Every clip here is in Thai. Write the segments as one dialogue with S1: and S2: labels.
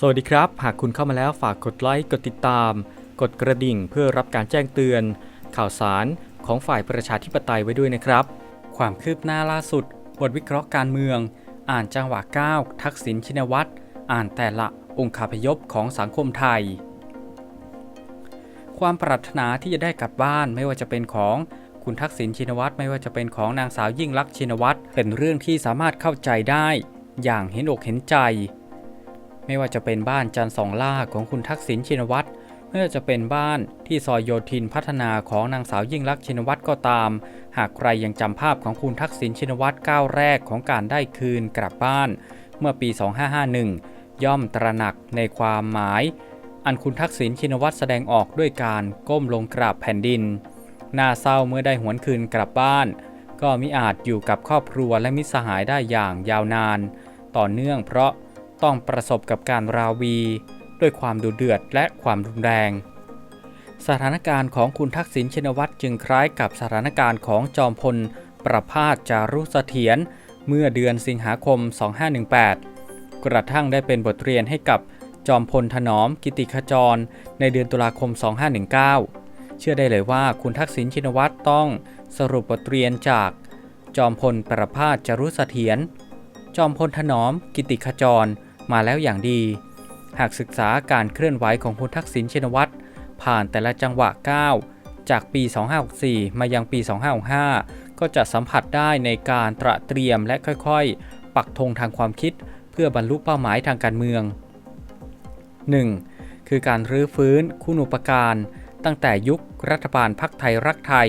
S1: สวัสดีครับ หากคุณเข้ามาแล้วฝากกดไลค์ กดติดตาม กดกระดิ่งเพื่อรับการแจ้งเตือน ข่าวสารของฝ่ายประชาธิปไตยไว้ด้วยนะครับ ความคืบหน้าล่าสุด บทวิเคราะห์การเมือง อ่านจังหวะ9ทักษิณชินวัตร อ่านแต่ละองค์คาพยพของสังคมไทย ความปรารถนาที่จะได้กลับบ้านไม่ว่าจะเป็นของคุณทักษิณชินวัตรไม่ว่าจะเป็นของนางสาวยิ่งลักษณ์ชินวัตรเป็นเรื่องที่สามารถเข้าใจได้ อย่างเห็นอกเห็นใจ ไม่ว่าจะเป็นบ้านจันทร์สองล่าของคุณทักษิณชินวัตรไม่ว่าจะเป็นบ้านที่ซอยโยธินพัฒนาของนางสาวยิ่งลักษณ์ชินวัตรก็ตาม หากใครยังจำภาพของคุณทักษิณชินวัตรก้าวแรกของการได้คืนกลับบ้าน เมื่อปี 2551 ย่อมตระหนักในความหมาย อันคุณทักษิณชินวัตรแสดงออกด้วยการก้มลงกราบแผ่นดินน่าเศร้าเมื่อได้หวนคืนกลับบ้าน ก็มิอาจอยู่กับครอบครัวและมิสหายได้อย่างยาวนาน ต่อเนื่องเพราะ ต้องประสบกับการราวี ด้วยความดุเดือดและความรุนแรง สถานการณ์ของคุณทักษิณชินวัตรจึงคล้ายกับสถานการณ์ของจอมพล ประพาสจารุเสถียรเมื่อเดือนสิงหาคม 2518 กระทั่งได้เป็นบทเรียนให้กับจอมพลถนอมกิติขจร ในเดือนตุลาคม 2519 เชื่อได้เลยว่าคุณทักษิณชินวัตรต้องสรุปบทเรียนจากจอมพลประพาสจารุเสถียรจอมพลถนอม กิติขจร มาแล้วอย่างดี หากศึกษาการเคลื่อนไหวของคุณทักษิณชินวัตรผ่านแต่ละจังหวะก้าวจากปี 2564 มายังปี 2565 ก็จะสัมผัสได้ในการตระเตรียมและค่อยๆ ปักธงทางความคิด เพื่อบรรลุเป้าหมายทางการเมือง 1. คือการรื้อฟื้นคุณูปการตั้งแต่ยุครัฐบาลพักไทยรักไทย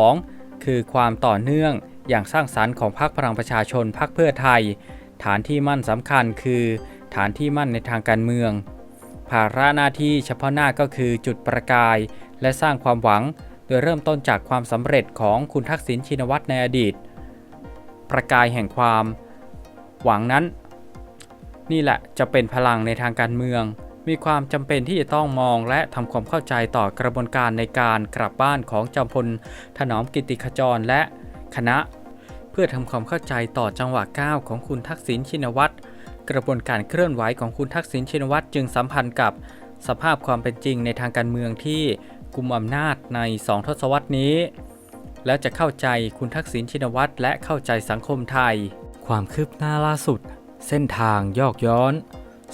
S1: 2. คือความต่อเนื่องอย่างสร้างสารรค์ของพรรคพลังประชาชนพรรคเพื่อไทย ฐานที่มั่นสำคัญคือ ฐานที่มั่นในทางการเมือง ภาระหน้าที่เฉพาะหน้าก็คือจุดประกาย และสร้างความหวัง โดยเริ่มต้นจากความสำเร็จของคุณทักษิณชินวัตรในอดีต ประกายแห่งความ หวังนั้น นี่แหละจะเป็นพลังในทางการเมือง มีความจำเป็นที่จะต้องมองและทำความเข้าใจต่อกระบวนการในการกลับบ้านของจอมพลถนอมกิติขจรและคณะ เพื่อทำความเข้าใจต่อจังหวะก้าวของคุณทักษิณชินวัตรกระบวนการเคลื่อนไหวของคุณทักษิณชินวัตรจึงสัมพันธ์กับสภาพความเป็นจริงในทางการเมืองที่กุมอำนาจในสองทศวรรษนี้ แล้วจะเข้าใจคุณทักษิณชินวัตรและเข้าใจสังคมไทย ความคืบหน้าล่าสุด เส้นทางยอกย้อน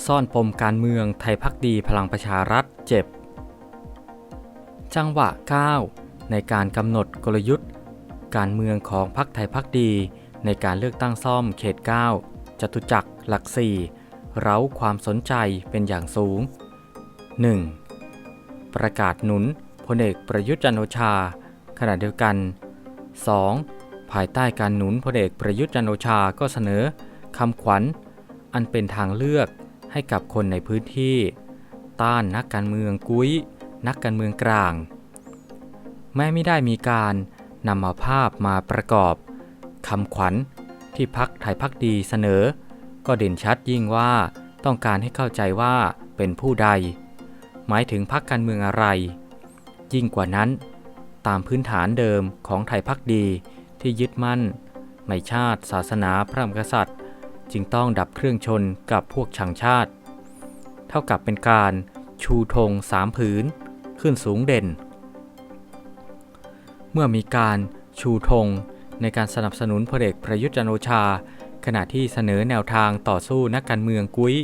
S1: ซ่อนปมการเมืองไทยพักดีพลังประชารัฐเจ็บ จังหวะ 9 ในการกำหนดกลยุทธ์ การเมืองของพรรคไทยพักดีในการเลือกตั้งซ่อมเขต 9จตุจักรหลัก4เร้าความสนใจเป็นอย่างสูง 1. ประกาศหนุนพลเอกประยุทธ์จันโอชา ขณะเดียวกัน 2. ภายใต้การหนุนพลเอกประยุทธ์จันโอชาก็เสนอคำขวัญ อันเป็นทางเลือกให้กับคนในพื้นที่ ต้านนักการเมืองกุ้ย นักการเมืองกลาง แม้ไม่ได้มีการ นำมาภาพมาประกอบคำขวัญที่พักไทยพักดีเสนอ ก็เด่นชัดยิ่งว่าต้องการให้เข้าใจว่าเป็นผู้ใด หมายถึงพักการเมืองอะไร ยิ่งกว่านั้น ตามพื้นฐานเดิมของไทยพักดีที่ยึดมั่นในชาติศาสนาพระมหากษัตริย์ จึงต้องดับเครื่องชนกับพวกชังชาติ เท่ากับเป็นการชูธงสามผืน ขึ้นสูงเด่น เมื่อมีการชูธงในการสนับสนุนพลเอกประยุทธ์จันโอชา ขณะที่เสนอแนวทางต่อสู้นักการเมืองกุ้ย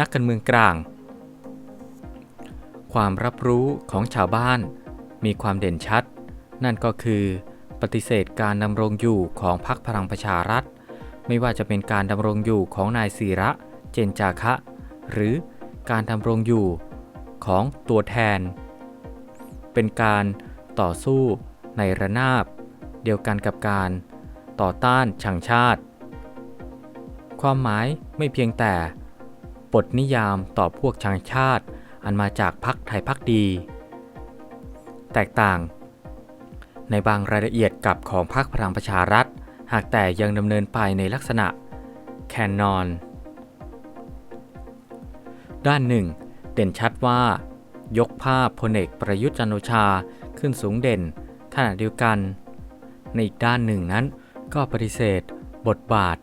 S1: นักการเมืองกลาง ความรับรู้ของชาวบ้านมีความเด่นชัด นั่นก็คือ ปฏิเสธการดำรงอยู่ของพรรคพลังประชารัฐ ไม่ว่าจะเป็นการดำรงอยู่ของนายศิระ เจนจาคะ หรือการดำรงอยู่ของตัวแทน เป็นการต่อสู้ ในระนาบ เดียวกันกับการ ต่อต้านชังชาติ ความหมายไม่เพียงแต่บทนิยามต่อพวกชังชาติ อันมาจากพรรคไทยพักดี แตกต่าง ในบางรายละเอียดกับของพรรคพลังประชารัฐ หากแต่ยังดำเนินไปในลักษณะแคนนอน ด้านหนึ่ง เด่นชัดว่า ยกภาพพลเอกประยุทธ์จันโอชาขึ้นสูงเด่น ขณะเดียวกัน ในอีกด้านหนึ่งนั้น ก็ปฏิเสธ บทบาท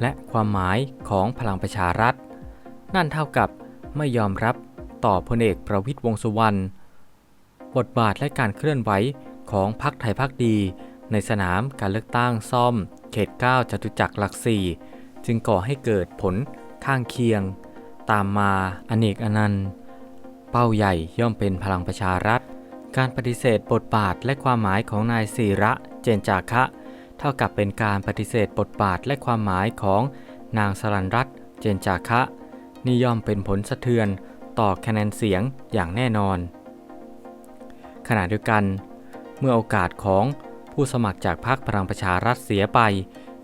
S1: และความหมายของพลังประชารัฐ นั่นเท่ากับไม่ยอมรับต่อพลเอกประวิตยวงสุวรรณบทบาทและการเคลื่อนไหวของพรรคไทยพักดี ในสนามการเลือกตั้งซ่อม เขต 9จตุจักรหลักสี่จึงก่อให้เกิดผลข้างเคียง ตามมาอเนกอนันต์ เป้าใหญ่ย่อมเป็นพลังประชารัฐ การปฏิเสธบทบาทและความหมายของนายศิระเจนจาคะ เท่ากับเป็นการปฏิเสธบทบาทและความหมายของนางสรันรัตเจนจาคะ นี่ย่อมเป็นผลสะเทือนต่อคะแนนเสียงอย่างแน่นอน ขณะเดียวกัน เมื่อโอกาสของผู้สมัครจากพรรคพลังประชารัฐเสียไป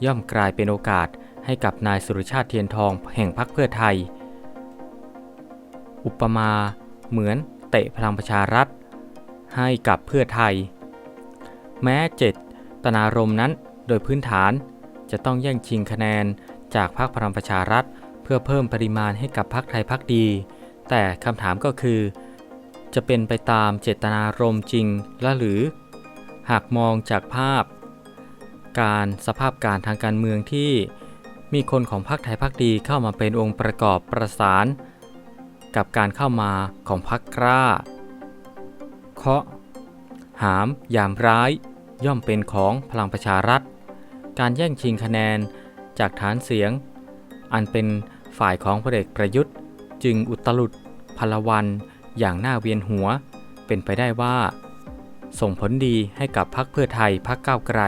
S1: ย่อมกลายเป็นโอกาสให้กับนายสุรชาติเทียนทองแห่งพรรคเพื่อไทย อุปมา เหมือนเตะพลังประชารัฐ ให้กับเพื่อไทย แม้เจตนารมณ์นั้นโดยพื้นฐานจะต้องแย่งชิงคะแนนจากพรรคพลังประชารัฐ เพื่อเพิ่มปริมาณให้กับพรรคไทยพักดี แต่คำถามก็คือ จะเป็นไปตามเจตนารมณ์จริงและหรือ หากมองจากภาพ การสภาพการทางการเมืองที่มีคนของพรรคไทยพักดีเข้ามาเป็นองค์ประกอบประสาน กับการเข้ามาของพรรคกล้า เคาะหาม ยามร้าย ย่อมเป็นของพลังประชารัฐ การแย่งชิงคะแนนจากฐานเสียง อันเป็นฝ่ายของพลเอกประยุทธ์ จึงอุตลุดพลวันอย่างน่าเวียนหัว เป็นไปได้ว่า ส่งผลดีให้กับพรรคเพื่อไทยพรรคก้าวไกล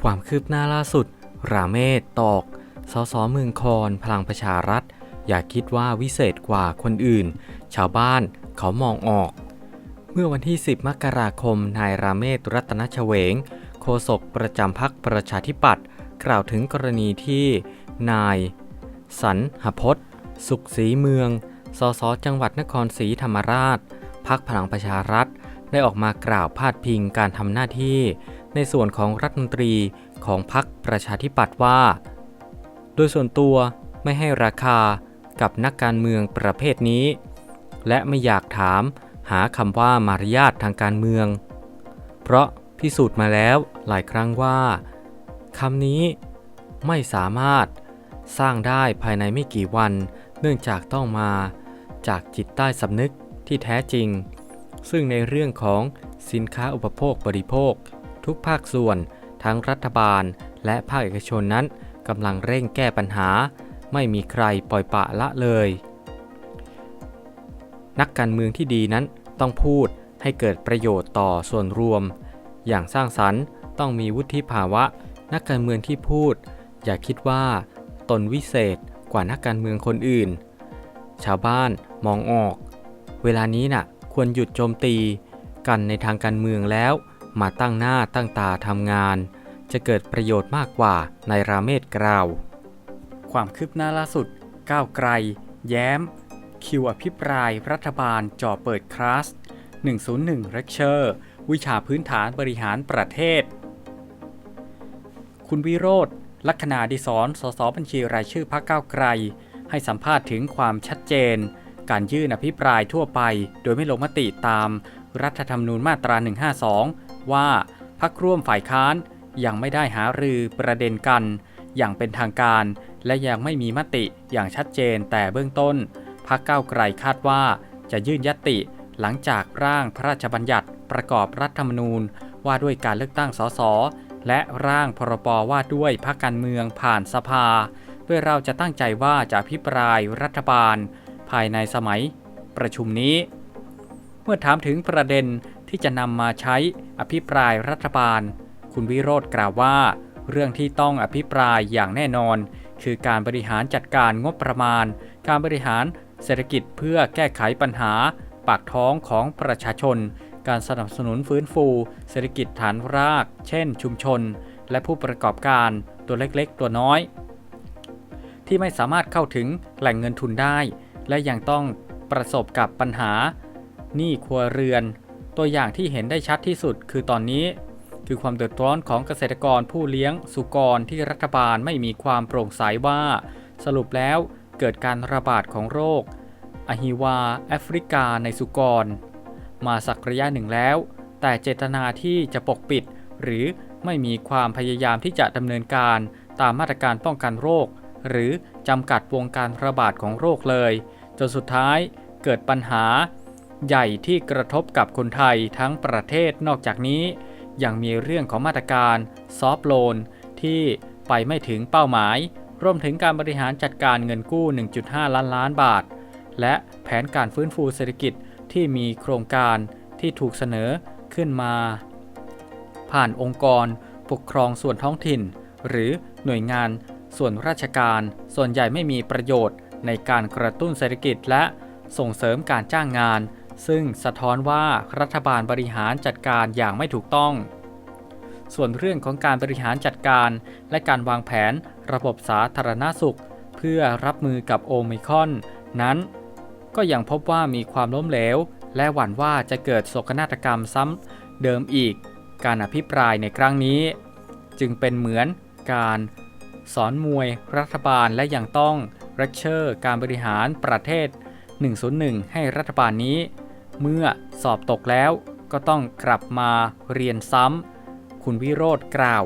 S1: ความคืบหน้าล่าสุด ราเมศตอกสสเมืองคอนพลังประชารัฐ อย่าคิดว่าวิเศษกว่าคนอื่น ชาวบ้านเขามองออก เมื่อวันที่ 10 มกราคม นายราเมศรัตนชเวง โฆษกประจำพักประชาธิปัตย์กล่าวถึงกรณีที่ นาย สันหพศสุขศรีเมือง สสจังหวัดนครศรีธรรมราช พักพลังประชารัฐ ได้ออกมากล่าวพาดพิงการทำหน้าที่ ในส่วนของรัฐมนตรีของพรรคประชาธิปัตย์ว่า โดยส่วนตัวไม่ให้ราคากับนักการเมืองประเภทนี้ และไม่อยากถาม หาคำว่ามารยาททางการเมือง เพราะพิสูจน์มาแล้วหลายครั้งว่าคำนี้ไม่สามารถสร้างได้ภายในไม่กี่วัน เนื่องจากต้องมาจากจิตใต้สำนึกที่แท้จริง ซึ่งในเรื่องของสินค้าอุปโภคบริโภค ทุกภาคส่วนทั้งรัฐบาลและภาคเอกชนนั้นกำลังเร่งแก้ปัญหา ไม่มีใครปล่อยปะละเลย นักการเมืองที่ดีนั้นต้องพูดให้เกิดประโยชน์ต่อส่วนรวม อย่างสร้างสรรค์ต้องมีวุฒิภาวะ นักการเมืองที่พูด อย่าคิดว่า ตนวิเศษกว่านักการเมืองคนอื่น ชาวบ้านมองออก เวลานี้น่ะควรหยุดโจมตี กันในทางการเมืองแล้วมาตั้งหน้าตั้งตาทำงาน จะเกิดประโยชน์มากกว่าในราเมศกล่าว ความคืบหน้าล่าสุดก้าวไกล แย้ม คิวอภิปรายรัฐบาลจ่อเปิดคลาส 101เลคเชอร์วิชาพื้นฐานบริหารประเทศ คุณวิโรธลัคนาดิศรสสบัญชีรายชื่อพรรคก้าวไกล ให้สัมภาษณ์ถึงความชัดเจน การยื่นอภิปรายทั่วไป โดยไม่ลงมติตาม รัฐธรรมนูญมาตรา 152 ว่าพรรคร่วมฝ่ายค้านยังไม่ได้หารือประเด็นกัน อย่างเป็นทางการ และยังไม่มีมติอย่างชัดเจนแต่เบื้องต้น รรคก้าวไกลคาดว่าจะยื่นยติหลังจากร่างพระราชบัญญัติประกอบรัฐธรรมนูญ ว่าด้วยการเลือกตั้งสสและร่างพรบว่าด้วยพรรคการเมืองผ่านสภา โดยเราจะตั้งใจว่าจะอภิปรายรัฐบาล ภายในสมัยประชุมนี้ เมื่อถามถึงประเด็นที่จะนำมาใช้อภิปรายรัฐบาล คุณวิโรธกล่าวว่า เรื่องที่ต้องอภิปรายอย่างแน่นอน คือการบริหารจัดการงบประมาณ การบริหาร เศรษฐกิจเพื่อแก้ไขปัญหาปากท้องของประชาชน การสนับสนุนฟื้นฟู เศรษฐกิจฐานราก เช่น ชุมชน และผู้ประกอบการตัวเล็กๆ ตัวน้อย ที่ไม่สามารถเข้าถึงแหล่งเงินทุนได้ และยังต้องประสบกับปัญหาหนี้ครัวเรือน ตัวอย่างที่เห็นได้ชัดที่สุดคือตอนนี้ คือความเดือดร้อนของเกษตรกรผู้เลี้ยงสุกรที่รัฐบาลไม่มีความโปร่งใสว่า สรุปแล้ว เกิดการระบาดของโรค อหิวา แอฟริกาในสุกร มาสักระยะหนึ่งแล้ว แต่เจตนาที่จะปกปิด หรือไม่มีความพยายามที่จะดำเนินการตามมาตรการป้องกันโรค หรือจำกัดวงการระบาดของโรคเลย จนสุดท้ายเกิดปัญหา ใหญ่ที่กระทบกับคนไทยทั้งประเทศนอกจากนี้ ยังมีเรื่องของมาตรการซอฟโลนที่ไปไม่ถึงเป้าหมาย รวมถึงการบริหารจัดการเงินกู้ 1.5 ล้านล้านบาท และแผนการฟื้นฟูเศรษฐกิจที่มีโครงการที่ถูกเสนอขึ้นมา ผ่านองค์กร ปกครองส่วนท้องถิ่น หรือหน่วยงานส่วนราชการ ส่วนใหญ่ไม่มีประโยชน์ในการกระตุ้นเศรษฐกิจและส่งเสริมการจ้างงาน ซึ่งสะท้อนว่ารัฐบาลบริหารจัดการอย่างไม่ถูกต้อง ส่วนเรื่องของการบริหารจัดการและการวางแผน ระบบสาธารณสุข เพื่อรับมือกับโอมิคอน นั้น ก็ยังพบว่ามีความล้มเหลว และหวั่นว่าจะเกิดโศกนาฏกรรมซ้ำเดิมอีก การอภิปรายในครั้งนี้ จึงเป็นเหมือนการสอนมวยรัฐบาลและยังต้องเรคเชอร์การบริหารประเทศ 101 ให้รัฐบาลนี้ เมื่อสอบตกแล้วก็ต้องกลับมาเรียนซ้ำ คุณวิโรธกล่าว